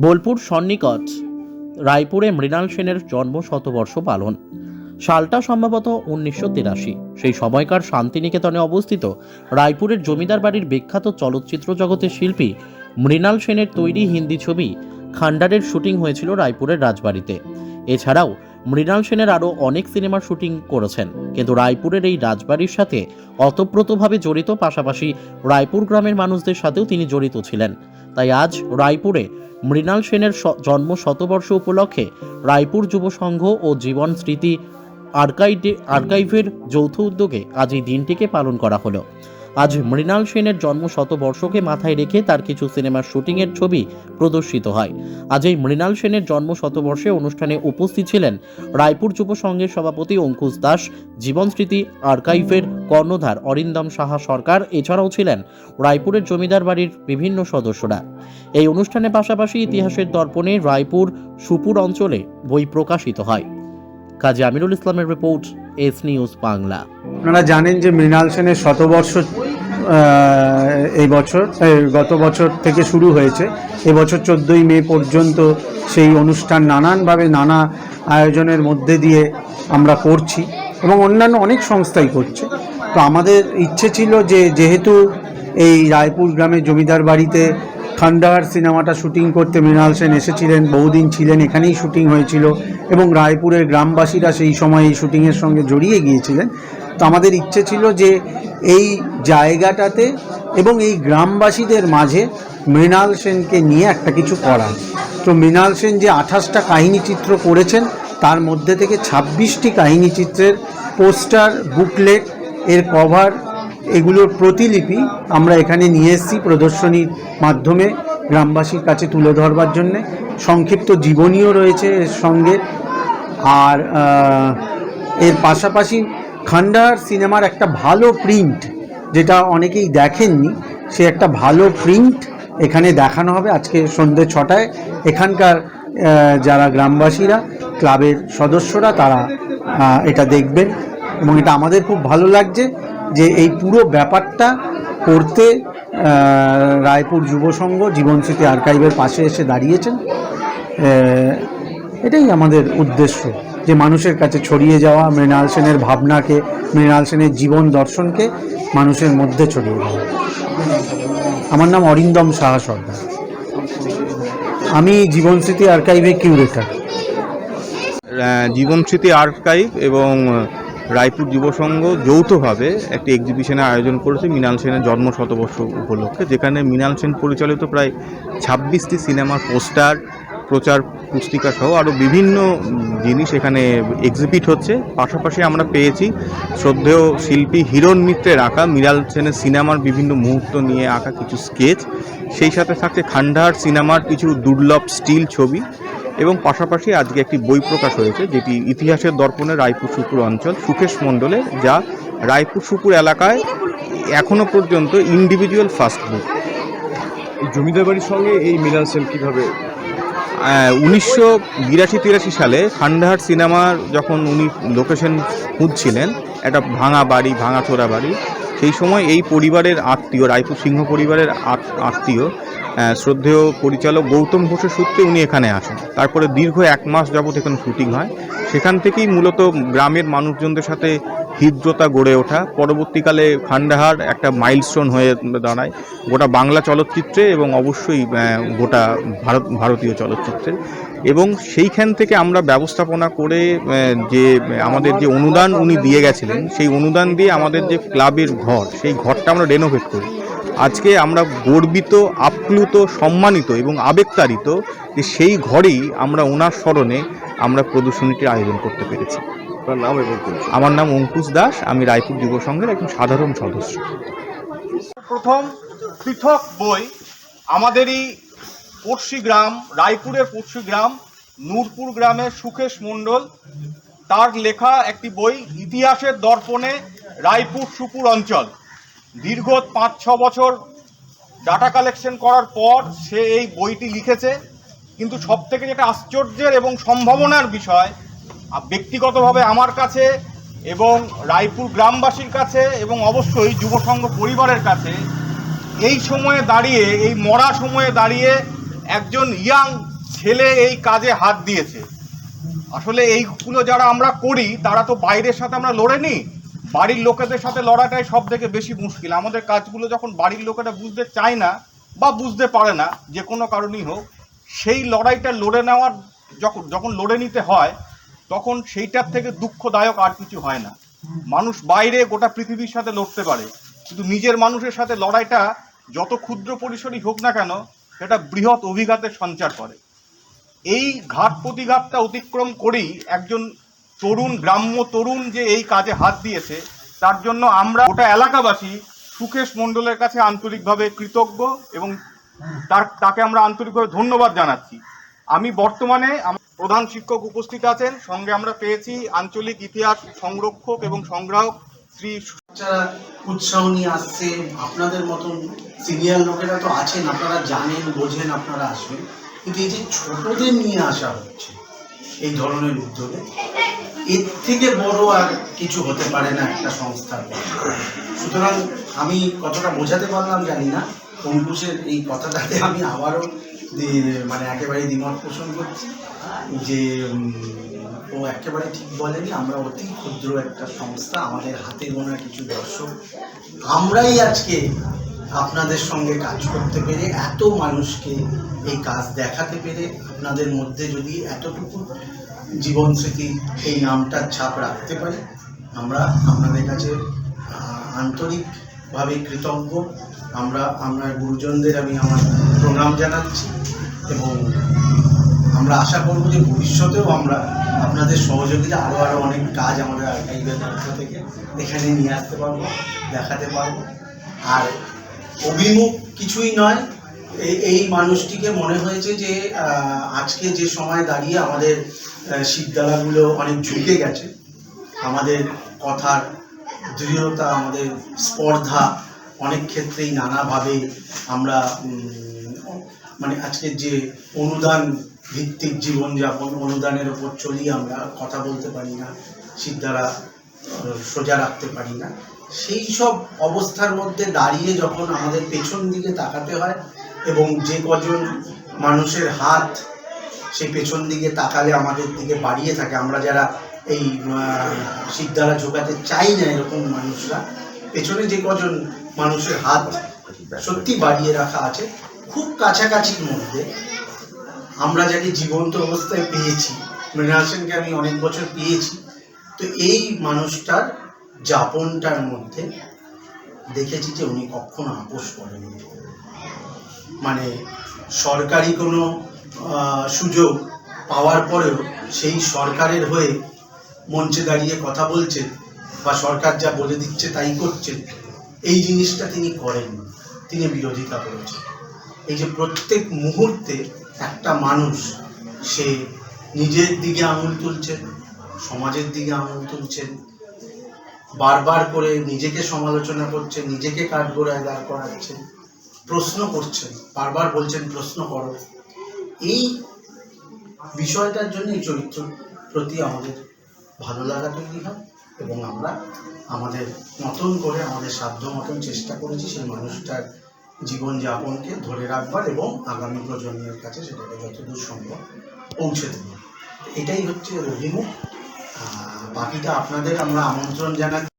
বোলপুর সন্নিকট, রায়পুরে মৃণাল সেনের জন্ম শতবর্ষ পালন। সালটা সম্ভবত উনিশশো তিরাশি। সেই সময়কার শান্তিনিকেতনে অবস্থিত রায়পুরের জমিদার বাড়ির বিখ্যাত চলচ্চিত্র জগতের শিল্পী মৃণাল সেনের তৈরি হিন্দি ছবি খান্ডারের শুটিং হয়েছিল রায়পুরের রাজবাড়িতে। এছাড়াও মৃণাল সেনের আরও অনেক সিনেমার শুটিং করেছেন। কিন্তু রায়পুরের এই রাজবাড়ির সাথে অতপ্রতভাবে জড়িত পাশাপাশি রায়পুর গ্রামের মানুষদের সাথেও তিনি জড়িত ছিলেন। তাই আজ রায়পুরে মৃণাল সেনের জন্ম শতবর্ষ উপলক্ষে রায়পুর যুব সংঘ ও জীবন স্মৃতি আর্কাইভে আর্কাইভের যৌথ উদ্যোগে আজ এই দিনটিকে পালন করা হলো। আজ মৃণাল সেনের জন্ম শতবর্ষকে মাথায় রেখে তার কিছু সিনেমার শুটিংয়ের ছবি প্রদর্শিত হয়। আজ এই মৃণাল সেনের জন্ম শতবর্ষে অনুষ্ঠানে উপস্থিত ছিলেন রায়পুর যুব সংঘের সভাপতি অঙ্কুশ দাস, জীবন স্মৃতি আর্কাইভের কর্ণধার অরিন্দম সাহা সরকার, এছাড়াও ছিলেন রায়পুরের জমিদার বাড়ির বিভিন্ন সদস্যরা। এই অনুষ্ঠানের পাশাপাশি ইতিহাসের দর্পণে রায়পুর সুপুর অঞ্চলে বই প্রকাশিত হয়। কাজী আমিরুল ইসলামের রিপোর্ট, এস নিউজ বাংলা। আপনারা জানেন যে মৃণাল সেনের শতবর্ষ এই বছর গত বছর থেকে শুরু হয়েছে। এবছর চোদ্দোই মে পর্যন্ত সেই অনুষ্ঠান নানানভাবে নানা আয়োজনের মধ্যে দিয়ে আমরা করছি এবং অন্যান্য অনেক সংস্থাই করছে। তো আমাদের ইচ্ছে ছিল যে, যেহেতু এই রায়পুর গ্রামের জমিদার বাড়িতে খান্ডাহার সিনেমাটা শুটিং করতে মৃণাল সেন এসেছিলেন, বহুদিন ছিলেন, এখানেই শুটিং হয়েছিল এবং রায়পুরের গ্রামবাসীরা সেই সময় এই শুটিংয়ের সঙ্গে জড়িয়ে গিয়েছিলেন। তো আমাদের ইচ্ছে ছিল যে এই জায়গাটাতে এবং এই গ্রামবাসীদের মাঝে মৃণাল সেনকে নিয়ে একটা কিছু করার তো মৃণাল সেন যে আঠাশটা কাহিনী চিত্র করেছেন, তার মধ্যে থেকে ছাব্বিশটি কাহিনী চিত্রের পোস্টার, বুকলেট, এর কভার এগুলোর প্রতিলিপি আমরা এখানে নিয়ে এসেছি প্রদর্শনীর মাধ্যমে গ্রামবাসীর কাছে তুলে ধরবার জন্যে। সংক্ষিপ্ত জীবনীও রয়েছে এর সঙ্গে। আর এর পাশাপাশি খান্ডার সিনেমার একটা ভালো প্রিন্ট যেটা অনেকেই দেখেননি, সে একটা ভালো প্রিন্ট এখানে দেখানো হবে আজকে সন্ধ্যে ছটায়। এখানকার যারা গ্রামবাসীরা, ক্লাবের সদস্যরা, তারা এটা দেখবেন। এবং এটা আমাদের খুব ভালো লাগছে যে এই পুরো ব্যাপারটা করতে রায়পুর যুব সংঘ জীবনস্মৃতি আর্কাইভের পাশে এসে দাঁড়িয়েছেন। এটাই আমাদের উদ্দেশ্য। যে মানুষের কাছে ছড়িয়ে যাওয়া মৃণাল সেনের ভাবনাকে মৃণাল সেনের জীবন দর্শনকে মানুষের মধ্যে ছড়িয়ে দেওয়া। আমার নাম অরিন্দম সাহা সর্দার। আমি জীবনস্মৃতি আর্কাইভে কিউরেটার। আহ, জীবন স্মৃতি আর্কাইভ এবং রায়পুর যুবসংঘ যৌথভাবে একটি এক্সিবিশনের আয়োজন করেছে মৃণাল সেনের জন্ম শতবর্ষ উপলক্ষে যেখানে মৃণাল সেন পরিচালিত প্রায় ছাব্বিশটি সিনেমার পোস্টার প্রচার পুস্তিকা সহ আরও বিভিন্ন জিনিস এখানে এক্সিবিট হচ্ছে। পাশাপাশি আমরা পেয়েছি শ্রদ্ধেয় শিল্পী হিরণ মিত্রের আঁকা। মৃণাল সেনের সিনেমার বিভিন্ন মুহূর্ত নিয়ে আঁকা কিছু স্কেচ সেই সাথে থাকছে খান্ডার সিনেমার কিছু দুর্লভ স্টিল ছবি। এবং পাশাপাশি আজকে একটি বই প্রকাশ হয়েছে, যেটি ইতিহাসের দর্পণে রায়পুর সুপুর অঞ্চল, সুকেশ মণ্ডলের, যা রায়পুর সুপুর এলাকায় এখনও পর্যন্ত ইন্ডিভিজুয়াল ফার্স্ট বুক জমিদার বাড়ির সঙ্গে এই মিলান সেন কীভাবে উনিশশো বিরাশি তিরাশি সালে খান্ডাহাট সিনেমার যখন উনি লোকেশন খুঁজছিলেন, একটা ভাঙা বাড়ি, ভাঙা চোরা বাড়ি সেই সময় এই পরিবারের আত্মীয়, রায়পুর সিংহ পরিবারের আত্মীয় শ্রদ্ধেয় পরিচালক গৌতম ঘোষের সূত্রে উনি এখানে আসেন। তারপরে দীর্ঘ এক মাস যাবত এখানে শুটিং হয়। সেখান থেকেই মূলত গ্রামের মানুষজনদের সাথে হৃদ্রতা গড়ে ওঠা। পরবর্তীকালে খান্ডাহার একটা মাইলস্টোন হয়ে দাঁড়ায় গোটা বাংলা চলচ্চিত্রে এবং অবশ্যই গোটা ভারত, ভারতীয় চলচ্চিত্রে। এবং সেইখান থেকে আমরা ব্যবস্থাপনা করে যে আমাদের যে অনুদান উনি দিয়ে গেছিলেন সেই অনুদান দিয়ে আমাদের যে ক্লাবের ঘর সেই ঘরটা আমরা রেনোভেট করি। আজকে আমরা গর্বিত আপ্লুত সম্মানিত এবং আবেগতাড়িত যে সেই ঘরেই আমরা ওনার স্মরণে আমরা প্রদর্শনীটির আয়োজন করতে পেরেছি। নাম এবং আমার নাম অঙ্কুশ দাস আমি রায়পুর যুব সংঘের একজন সাধারণ সদস্য। প্রথম পৃথক বই আমাদেরই পড়শি গ্রাম, রায়পুরের পড়শি গ্রাম, নূরপুর গ্রামের সুখেশ মণ্ডল। তার লেখা একটি বই, ইতিহাসের দর্পণে রায়পুর সুপুর অঞ্চল। দীর্ঘ পাঁচ, ছ বছর ডাটা কালেকশন করার পর সে এই বইটি লিখেছে। কিন্তু সব থেকে যেটা আশ্চর্যের এবং সম্ভাবনার বিষয় ব্যক্তিগতভাবে আমার কাছে এবং রায়পুর গ্রামবাসীর কাছে এবং অবশ্যই যুব সংঘ পরিবারের কাছে, এই সময়ে দাঁড়িয়ে, এই মরা সময়ে দাঁড়িয়ে একজন ইয়াং ছেলে এই কাজে হাত দিয়েছে। আসলে এইগুলো যারা আমরা করি, তারা তো বাইরের সাথে আমরা লড়ে নিই বাড়ির লোকেদের সাথে লড়াটাই সব থেকে বেশি মুশকিল। আমাদের কাজগুলো যখন বাড়ির লোকেরা বুঝতে চায় না বা বুঝতে পারে না, যে কোনো কারণেই হোক, সেই লড়াইটা লড়ে নেওয়ার যখন যখন লড়ে নিতে হয়, তখন সেইটার থেকে দুঃখদায়ক আর কিছু হয় না। মানুষ বাইরে গোটা পৃথিবীর সাথে লড়তে পারে। কিন্তু নিজের মানুষের সাথে লড়াইটা যত ক্ষুদ্র পরিসরই হোক না কেন সেটা বৃহৎ অভিঘাতের সঞ্চার করে। এই ঘাট প্রতিঘাতটা অতিক্রম করেই একজন তরুণ, গ্রাম্য তরুণ যে এই কাজে হাত দিয়েছে, তার জন্য আমরা গোটা এলাকাবাসী সুকেশ মণ্ডলের কাছে আন্তরিকভাবে কৃতজ্ঞ এবং তার, তাকে আমরা আন্তরিকভাবে ধন্যবাদ জানাচ্ছি। আমি বর্তমানে প্রধান শিক্ষক উপস্থিত আছেন, সঙ্গে আমরা পেয়েছি আঞ্চলিক ইতিহাস সংরক্ষক এবং সংগ্রাহক শ্রী বাচ্চারা উৎসাহ নিয়ে আসছে, আপনাদের মতন সিনিয়র লোকেরা তো আছেন, আপনারা জানেন, বোঝেন, আপনারা আসবেন। কিন্তু এই যে ছোটদের নিয়ে আসা হচ্ছে, এই ধরনের উদ্যোগে, এর থেকে বড় আর কিছু হতে পারে না একটা সংস্থার সুতরাং আমি কতটা বোঝাতে পারলাম জানি না অঙ্কুশের এই কথাটাতে আমি আবারও মানে একেবারে দ্বিমত পোষণ করছি যে ও একেবারে ঠিক বলেনি। আমরা অতি ক্ষুদ্র একটা সংস্থা, আমাদের হাতে গোনা কিছু দর্শক। আমরাই আজকে আপনাদের সঙ্গে কাজ করতে পেরে, এত মানুষকে এই কাজ দেখাতে পেরে, আপনাদের মধ্যে যদি এতটুকু জীবন স্মৃতি এই নামটার ছাপ রাখতে পারি, আমরা আপনাদের কাছে আন্তরিকভাবে কৃতজ্ঞ। আমরা আমরা গুরুজনদের আমি আমার প্রণাম জানাচ্ছি এবং আমরা আশা করব যে ভবিষ্যতেও আমরা আপনাদের সহযোগিতা আরও আরও অনেক কাজ আমাদের আর্কাইভের পক্ষ থেকে এখানে নিয়ে আসতে পারব, দেখাতে পারব। আর অভিমুখ কিছুই নয় এই মানুষটিকে মনে হয়েছে যে আজকে যে সময় দাঁড়িয়ে আমাদের শিবদালাগুলো অনেক ঝুঁকে গেছে, আমাদের কথার দৃঢ়তা, আমাদের স্পর্ধা অনেক ক্ষেত্রেই নানাভাবে আমরা মানে আজকের যে অনুদান ভিত্তিক জীবনযাপন অনুদানের ওপর চলি আমরা, কথা বলতে পারি না, সিদ্ধারা সোজা রাখতে পারি না। সেই সব অবস্থার মধ্যে দাঁড়িয়ে যখন আমাদের পেছন দিকে তাকাতে হয় এবং যে কজন মানুষের হাত সেই পেছন দিকে তাকালে আমাদের দিকে বাড়িয়ে থাকে, আমরা যারা এই শিকদারা ঝোকাতে চাই না এরকম মানুষরা, পেছনে যে কজন মানুষের হাত সত্যি বাড়িয়ে রাখা আছে, খুব কাছাকাছির মধ্যে আমরা যাকে জীবন্ত অবস্থায় পেয়েছি মৃণাল সেনকে আমি অনেক বছর পেয়েছি, তো এই মানুষটার যাপনটার মধ্যে দেখেছি যে উনি কখনো আপোষ করেননি। মানে সরকারি কোনো সুযোগ পাওয়ার পরেও সেই সরকারের হয়ে মঞ্চে দাঁড়িয়ে কথা বলছেন বা সরকার যা বলে দিচ্ছে তাই করছেন, এই জিনিসটা তিনি করেন তিনি বিরোধিতা করেছেন। এই যে প্রত্যেক মুহূর্তে একটা মানুষ, সে নিজের দিকে আঙুল তুলছেন সমাজের দিকে আঙুল তুলছেন বারবার করে নিজেকে সমালোচনা করছেন নিজেকে কাঠগোড়ায় দাঁড় করাচ্ছেন প্রশ্ন করছেন বারবার বলছেন, প্রশ্ন করো। এই বিষয়টার জন্য এই চরিত্র প্রতি আমাদের ভালো লাগা তৈরি হয় এবং আমরা আমাদের মতন করে, আমাদের সাধ্য মতন চেষ্টা করেছি সেই মানুষটার জীবনযাপনকে ধরে রাখবার এবং আগামী প্রজন্মের কাছে সেটাকে যতদূর সম্ভব পৌঁছে দেব এটাই হচ্ছে অভিমুখ। বাকিটা আপনাদের আমরা আমন্ত্রণ জানাচ্ছি।